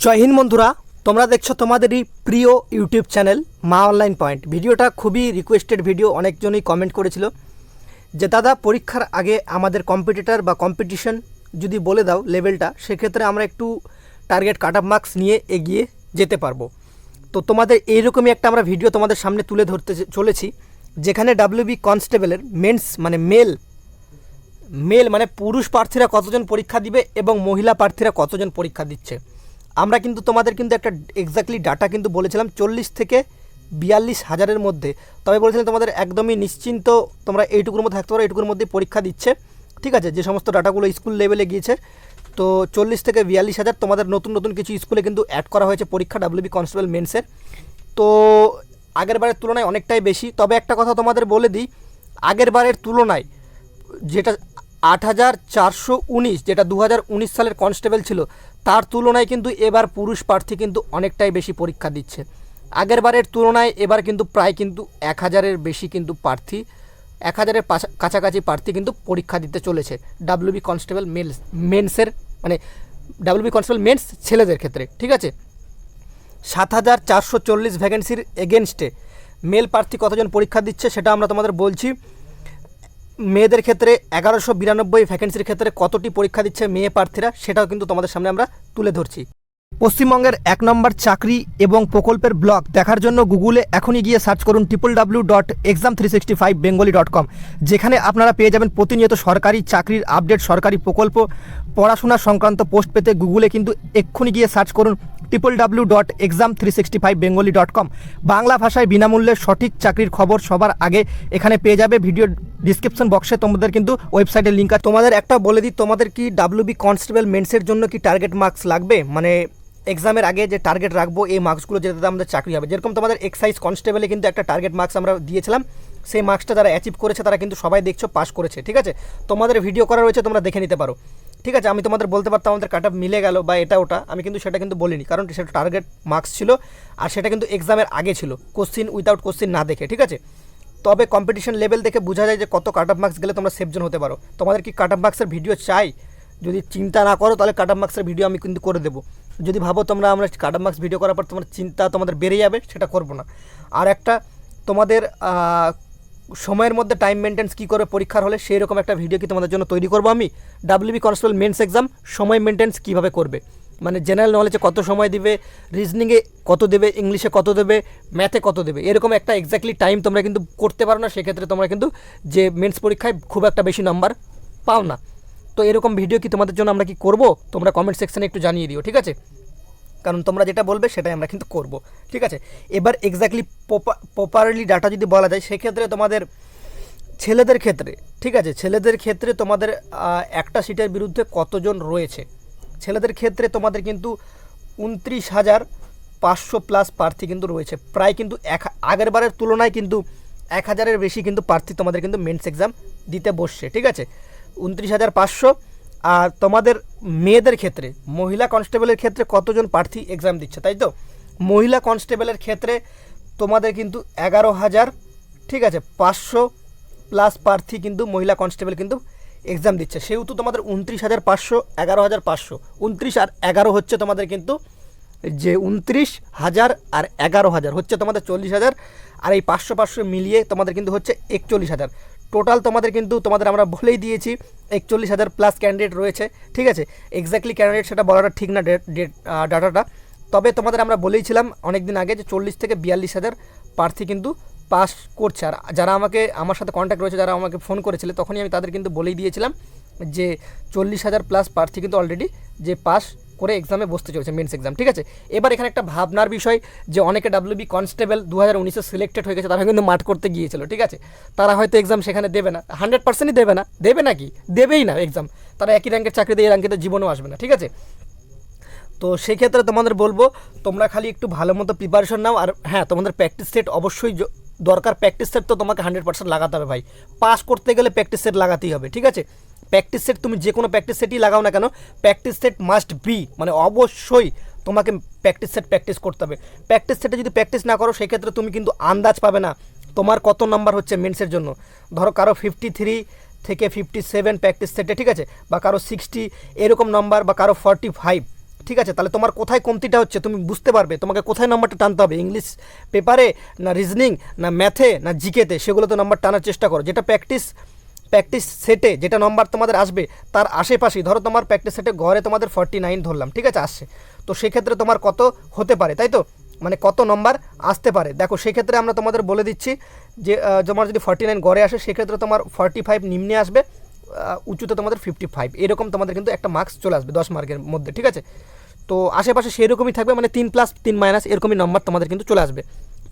জয় হিন্দ বন্ধুরা, তোমরা দেখছ তোমাদেরই প্রিয় YouTube channel Maa online point. ভিডিওটা খুবই রিকোয়েস্টেড ভিডিও অনেকজনই কমেন্ট করেছিল যে, দাদা, পরীক্ষার আগে আমাদের কম্পিটিটার বা কম্পিটিশন যদি বলে দাও লেভেলটা সেক্ষেত্রে আমরা একটু টার্গেট কাট অফ মার্কস নিয়ে এগিয়ে যেতে পারব। তো তোমাদের এইরকমই একটা আমরা ভিডিও তোমাদের সামনে তুলে ধরতে চলেছি, যেখানে ডাব্লিউবি কনস্টেবলের মেন্স মানে মেল মেল মানে পুরুষ প্রার্থীরা কতজন পরীক্ষা দিবে এবং মহিলা প্রার্থীরা কতজন পরীক্ষা দিচ্ছে। আমরা কিন্তু তোমাদের কিন্তু একটা এক্স্যাক্টলি ডাটা কিন্তু বলেছিলাম চল্লিশ থেকে বিয়াল্লিশ হাজারের মধ্যে। তবে বলেছিলাম তোমাদের একদমই নিশ্চিন্ত তোমরা এইটুকুর মধ্যে থাকতে পারো, এইটুকুর মধ্যে পরীক্ষা দিচ্ছে। ঠিক আছে, যে সমস্ত ডাটাগুলো স্কুল লেভেলে গিয়েছে। তো চল্লিশ থেকে বিয়াল্লিশ হাজার তোমাদের নতুন নতুন কিছু স্কুলে কিন্তু অ্যাড করা হয়েছে পরীক্ষা ডাব্লিউবি কনস্টেবল মেন্সের তো আগের বারের তুলনায় অনেকটাই বেশি। তবে একটা কথা তোমাদের বলে দিই, আগের বারের তুলনায় যেটা আট হাজার চারশো উনিশ, যেটা দু হাজার উনিশ সালের কনস্টেবল ছিল, তার তুলনায় কিন্তু এবার পুরুষ প্রার্থী কিন্তু অনেকটাই বেশি পরীক্ষা দিচ্ছে। আগের বারের তুলনায় এবার কিন্তু প্রায় কিন্তু এক হাজারের বেশি কিন্তু প্রার্থী, এক হাজারের কাছাকাছি প্রার্থী কিন্তু পরীক্ষা দিতে চলেছে ডাব্লিউবি কনস্টেবল মেলস, মেন্সের মানে ডাব্লিউবি কনস্টেবল মেন্স ছেলেদের ক্ষেত্রে, ঠিক আছে? সাত হাজার চারশো চল্লিশ ভ্যাকেন্সির এগেনস্টে মেল প্রার্থী কতজন পরীক্ষা দিচ্ছে সেটা আমরা তোমাদের বলছি। মেয়েদের ক্ষেত্রে এগারোশো বিরানব্বই ভ্যাকেন্সির ক্ষেত্রে কতটি পরীক্ষা দিচ্ছে মেয়ে প্রার্থীরা, সেটাও কিন্তু তোমাদের সামনে আমরা তুলে ধরছি। পশ্চিমবঙ্গের এক নম্বর চাকরি এবং প্রকল্পের ব্লগ দেখার জন্য গুগলে এখনই গিয়ে সার্চ করুন triple W dot exam three sixty five Bengali dot com যেখানে আপনারা পেয়ে যাবেন প্রতিনিয়ত সরকারি চাকরির আপডেট সরকারি প্রকল্প, পড়াশোনা সংক্রান্ত পোস্ট পেতে গুগলে কিন্তু এক্ষুনি গিয়ে সার্চ করুন triple W dot exam three sixty five Bengali dot com Bangla ভাষায় বিনামূল্যে সঠিক চাকরির খবর সবার আগে এখানে পেয়ে যাবে। ভিডিও ডিসক্রিপশন বক্সে তোমাদের কিন্তু ওয়েবসাইটের লিঙ্ক আছে। তোমাদের একটা বলে দিই, তোমাদের কি ডাব্লিউবি কনস্টেবল মেন্সের জন্য কি টার্গেট মার্কস লাগবে? মানে এক্সামের আগে যে টার্গেট রাখব, এই মার্কসগুলো যেটাতে আমাদের চাকরি হবে। যেরকম তোমাদের এক্সাইজ কনস্টেবলে কিন্তু একটা টার্গেট মার্কস আমরা দিয়েছিলাম, সেই মার্কসটা যারা অ্যাচিভ করেছে তারা কিন্তু সবাই দেখছ পাস করেছে, ঠিক আছে? তোমাদের ভিডিও করা রয়েছে, তোমরা দেখে নিতে পারো। ঠিক আছে, আমি তোমাদের বলতে পারতাম আমাদের কাট মিলে গেল বা এটা ওটা, আমি কিন্তু সেটা কিন্তু বলিনি, কারণ সেটা টার্গেট মার্কস ছিল আর সেটা কিন্তু এক্সামের আগে ছিল কোশ্চিন উইদাউট কোশ্চিন না দেখে, ঠিক আছে? তবে কম্পিটিশন লেভেল দেখে বোঝা যায় যে কত কাট অফ মার্কস গেলে তোমরা সেফজন হতে পারো। তোমাদের কি কাট অফ মার্কসের ভিডিও চাই? যদি চিন্তা না করো, তাহলে কাট অফ মার্কসের ভিডিও আমি কিন্তু করে দেবো। যদি ভাবো তোমরা আমরা মার্কস ভিডিও করার পর তোমার চিন্তা তোমাদের বেড়ে যাবে, সেটা করব না। আর একটা, তোমাদের সময়ের মধ্যে টাইম মেনটেন্স কী করে পরীক্ষার হলে সেই রকম একটা ভিডিও কি তোমাদের জন্য তৈরি করব আমি? ডাব্লিউবি কনস্টেবল মেন্স এক্সাম সময় মেনটেন্স কীভাবে করবে? মানে জেনারেল নলেজে কত সময় দিবে রিজনিংয়ে কত দেবে ইংলিশে কত দেবে ম্যাথে কত দেবে? এরকম একটা এক্স্যাক্টলি টাইম তোমরা কিন্তু করতে পারো না, সেক্ষেত্রে তোমরা কিন্তু যে মেন্স পরীক্ষায় খুব একটা বেশি নাম্বার পাও না। তো এরকম ভিডিও কি তোমাদের জন্য আমরা কি করব? তোমরা কমেন্ট সেকশনে একটু জানিয়ে দিও, ঠিক আছে? কারণ তোমরা যেটা বলবে সেটাই আমরা কিন্তু করব, ঠিক আছে? এবার এক্স্যাক্টলি প্রপারলি ডাটা যদি বলা যায়, সেক্ষেত্রে তোমাদের ছেলেদের ক্ষেত্রে, ঠিক আছে? ছেলেদের ক্ষেত্রে তোমাদের একটা সিটের বিরুদ্ধে কতজন রয়েছে? ছেলেদের ক্ষেত্রে তোমাদের কিন্তু উনত্রিশ হাজার পাঁচশো প্লাস প্রার্থী কিন্তু রয়েছে। প্রায় কিন্তু এক, আগের বারের তুলনায় কিন্তু এক হাজারের বেশি কিন্তু প্রার্থী তোমাদের কিন্তু মেন্স এক্সাম দিতে বসছে, ঠিক আছে? উনত্রিশ হাজার পাঁচশো। আর তোমাদের মেয়েদের ক্ষেত্রে, মহিলা কনস্টেবলের ক্ষেত্রে কতজন প্রার্থী এক্সাম দিচ্ছে, তাই তো? মহিলা কনস্টেবলের ক্ষেত্রে তোমাদের কিন্তু এগারো হাজার, ঠিক আছে, পাঁচশো প্লাস প্রার্থী কিন্তু মহিলা কনস্টেবল কিন্তু এক্সাম দিচ্ছে। সেহেতু তোমাদের উনত্রিশ হাজার পাঁচশো, এগারো হাজার পাঁচশো। উনত্রিশ আর এগারো হচ্ছে তোমাদের কিন্তু যে উনত্রিশ হাজার আর এগারো হাজার, হচ্ছে তোমাদের চল্লিশ হাজার। আর এই পাঁচশো পাঁচশো মিলিয়ে তোমাদের কিন্তু হচ্ছে একচল্লিশ হাজার। টোটাল তোমাদের কিন্তু, তোমাদের আমরা বলেই দিয়েছি, একচল্লিশ হাজার প্লাস ক্যান্ডিডেট রয়েছে, ঠিক আছে? এক্স্যাক্টলি ক্যান্ডিডেট সেটা বলাটা ঠিক না ডেট ডেট ডাটাটা তবে তোমাদের আমরা বলেইছিলাম অনেক দিন আগে যে চল্লিশ থেকে বিয়াল্লিশ হাজার প্রার্থী কিন্তু পাস করছে। আর যারা আমাকে, আমার সাথে কন্ট্যাক্ট রয়েছে, যারা আমাকে ফোন করেছিল, তখনই আমি তাদের কিন্তু বলেই দিয়েছিলাম যে চল্লিশ হাজার প্লাস প্রার্থী কিন্তু অলরেডি যে পাস করে এক্সামে বসতে চলেছে মেন্স এক্সাম ঠিক আছে? এবার এখানে একটা ভাবনার বিষয় যে অনেকে ডাব্লিউবি কনস্টেবল দু হাজার উনিশে সিলেক্টেড হয়ে গেছে, তারা কিন্তু মাঠ করতে গিয়েছিল, ঠিক আছে? তারা হয়তো এক্সাম সেখানে দেবে না হান্ড্রেড পার্সেন্টই দেবে না, দেবে নাকি? দেবেই না এক্সাম তারা একই র্যাঙ্কের চাকরি দিয়ে এই র্যাঙ্কে তো জীবনেও আসবে না, ঠিক আছে? তো সেক্ষেত্রে তোমাদের বলব, তোমরা খালি একটু ভালো মতো প্রিপারেশন নাও, আর হ্যাঁ তোমাদের প্র্যাকটিস সেট অবশ্যই দরকার প্র্যাকটিস সেট তো তোমাকে হান্ড্রেড পার্সেন্ট লাগাতে হবে ভাই। পাস করতে গেলে প্র্যাকটিস সেট লাগাতেই হবে, ঠিক আছে? প্র্যাকটিস সেট তুমি যে কোনো প্র্যাকটিস সেটই লাগাও না কেন প্র্যাকটিস সেট মাস্ট বি মানে অবশ্যই তোমাকে প্র্যাকটিস সেট প্র্যাকটিস করতে হবে। প্র্যাকটিস সেটে যদি প্র্যাকটিস না করো, সেক্ষেত্রে তুমি কিন্তু আন্দাজ পাবে না তোমার কত নাম্বার হচ্ছে মেন্সের জন্য। ধরো কারও ফিফটি থ্রি থেকে ফিফটি সেভেন প্র্যাকটিস সেটে ঠিক আছে? বা কারও সিক্সটি এরকম নাম্বার বা কারও ফর্টি ফাইভ ঠিক আছে? তাহলে তোমার কোথায় কমতিটা হচ্ছে তুমি বুঝতে পারবে। তোমাকে কোথায় নাম্বারটা টানতে হবে? ইংলিশ পেপারে না রিজনিং না ম্যাথে না জিকেতে সেগুলোতে নাম্বার টানার চেষ্টা করো। যেটা প্র্যাকটিস প্র্যাকটিস সেটে যেটা নম্বর তোমাদের আসবে, তার আশেপাশেই, ধরো তোমার প্র্যাকটিস সেটে ঘরে তোমাদের ফর্টি নাইন ধরলাম, ঠিক আছে, আসছে। তো সেক্ষেত্রে তোমার কত হতে পারে, তাই তো? মানে কত নম্বর আসতে পারে? দেখো, সেক্ষেত্রে আমরা তোমাদের বলে দিচ্ছি যে তোমার যদি ফর্টি নাইন গড়ে আসে, সেক্ষেত্রে তোমার ফর্টি ফাইভ নিম্নে আসবে উঁচুতে তোমাদের ফিফটি ফাইভ এরকম তোমাদের কিন্তু একটা মার্কস চলে আসবে দশ মার্কের মধ্যে, ঠিক আছে? তো আশেপাশে সেরকমই থাকবে মানে তিন প্লাস তিন মাইনাস এরকমই নম্বর তোমাদের কিন্তু চলে আসবে।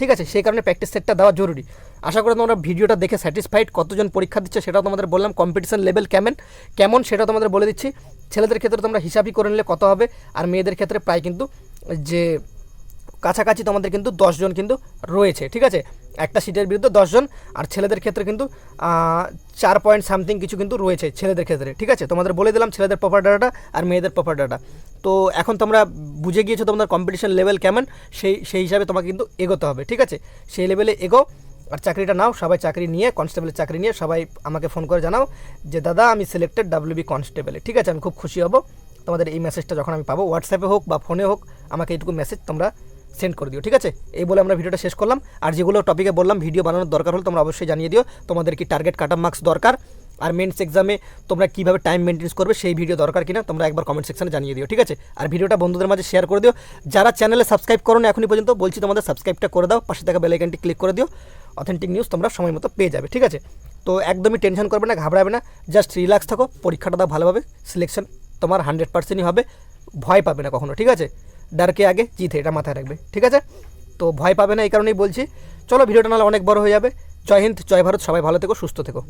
ঠিক আছে, সেই কারণে প্র্যাকটিস সেটটা দেওয়া জরুরি। আশা করি তোমরা ভিডিওটা দেখে স্যাটিসফাইড কতজন পরীক্ষা দিচ্ছে সেটাও তোমাদের বললাম কম্পিটিশন লেভেল কেমন কেমন সেটা তোমাদের বলে দিচ্ছি। ছেলেদের ক্ষেত্রে তোমরা হিসাবই করে নিলে কত হবে, আর মেয়েদের ক্ষেত্রে প্রায় কিন্তু যে কাছাকাছি তোমাদের কিন্তু দশজন কিন্তু রয়েছে, ঠিক আছে? একটা সিটের বিরুদ্ধে দশজন, আর ছেলেদের ক্ষেত্রে কিন্তু চার পয়েন্ট সামথিং কিছু কিন্তু রয়েছে ছেলেদের ক্ষেত্রে, ঠিক আছে? তোমাদের বলে দিলাম ছেলেদের প্রপার ডাটা আর মেয়েদের প্রপার ডাটা তো এখন তোমরা বুঝে গিয়েছো তোমাদের কম্পিটিশন লেভেল কেমন, সেই সেই হিসাবে তোমাকে কিন্তু এগোতে হবে, ঠিক আছে? সেই লেভেলে এগো, আর চাকরিটা নাও, সবাই চাকরি নিয়ে কনস্টেবলের চাকরি নিয়ে সবাই আমাকে ফোন করে জানাও যে, দাদা, আমি সিলেক্টেড ডাব্লিউবি কনস্টেবলে ঠিক আছে? আমি খুব খুশি হব। তোমাদের এই মেসেজটা যখন আমি পাবো হোয়াটসঅ্যাপে হোক বা ফোনে হোক, আমাকে এইটুকু মেসেজ তোমরা সেন্ড করে দিও, ঠিক আছে? এই বলে আমরা ভিডিওটা শেষ করলাম। আর যেগুলো টপিকে বললাম ভিডিও বানানোর দরকার হলে তোমরা অবশ্যই জানিয়ে দিও। তোমাদের কি টার্গেট কাট মার্কস দরকার? আর মেন্স এক্সামে তোমরা কীভাবে টাইম মেনটেন্স করবে সেই ভিডিও দরকার কিনা, তোমরা একবার কমেন্ট সেকশনে জানিয়ে দিও, ঠিক আছে? আর ভিডিওটা বন্ধুদের মাঝে শেয়ার করে দিও। যারা চ্যানেলে সাবস্ক্রাইব করো না এখনই পর্যন্ত, বলছি তোমাদের সাবস্ক্রাইবটা করে দাও, পাশে থাকা বেলাইকানটি ক্লিক করে দিও। অথেন্টিক নিউজ তোমরা সময় মতো পেয়ে যাবে, ঠিক আছে? তো একদমই টেনশন করবে না, ঘাবড়াবে না জাস্ট রিল্যাক্স থাকো, পরীক্ষাটা দাও ভালোভাবে সিলেকশন তোমার হান্ড্রেড পার্সেন্টই হবে, ভয় পাবে না কখনো, ঠিক আছে? ডারকে আগে, জিতে, এটা মাথায় রাখবে, ঠিক আছে? তো ভয় পাবে না, এই কারণেই বলছি, চলো ভিডিওটা নাহলে অনেক বড় হয়ে যাবে। জয় হিন্দ, জয় ভারত, সবাই ভালো থেকো, সুস্থ থেকো।